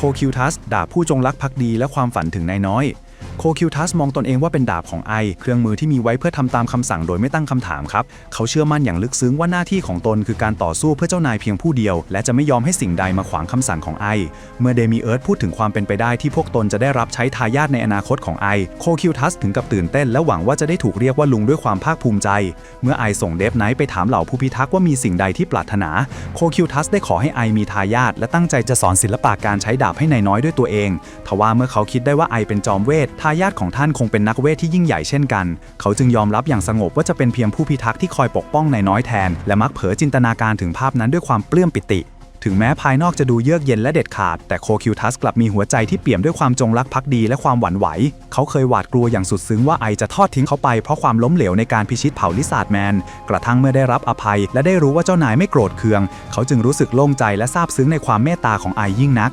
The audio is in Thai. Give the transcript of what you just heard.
โคคิวทัสด่าผู้จงรักภักดีและความฝันถึงนายน้อย โคคิวทัสมองตนเองว่าเป็นดาบของไอ เครื่องมือที่มีไว้เพื่อทำตามคำสั่งโดยไม่ตั้งคำถามครับ เขาเชื่อมั่นอย่างลึกซึ้งว่าหน้าที่ของตนคือการต่อสู้เพื่อเจ้านายเพียงผู้เดียว และจะไม่ยอมให้สิ่งใดมาขวางคำสั่งของไอ เมื่อเดมีเอิร์ธพูดถึงความเป็นไปได้ที่พวกตนจะได้รับใช้ทายาทในอนาคตของไอ โคคิวทัสถึงกับตื่นเต้นและหวังว่าจะได้ถูกเรียกว่าลุงด้วยความภาคภูมิใจ เมื่อไอส่งเดฟไนท์ไปถามเหล่าผู้พิทักษ์ว่ามีสิ่งใดที่ปรารถนา โคคิวทัสได้ขอให้ไอมีทายาทและตั้งใจจะสอนศิลปะการใช้ดาบให้นายน้อยด้วยตัวเอง ทว่าเมื่อเขาคิดได้ว่าไอเป็นจอมเวททายาทของท่านคงเป็นนักเวทที่ยิ่งใหญ่เช่นกัน เขาจึงยอมรับอย่างสงบว่าจะเป็นเพียงผู้พิทักษ์ที่คอยปกป้องนายน้อยแทน และมักเผลอจินตนาการถึงภาพนั้นด้วยความปลื้มปิติ ถึงแม้ภายนอกจะดูเยือกเย็นและเด็ดขาด แต่โคคิวทัสกลับมีหัวใจที่เปี่ยมด้วยความจงรักภักดีและความหวั่นไหว เขาเคยหวาดกลัวอย่างสุดซึ้งว่าไอจะทอดทิ้งเขาไปเพราะความล้มเหลวในการพิชิตเผ่าลิซาร์ดแมน กระทั่งเมื่อได้รับอภัย และได้รู้ว่าเจ้านายไม่โกรธเคือง เขาจึงรู้สึกโล่งใจและซาบซึ้งในความเมตตาของไอยิ่งนัก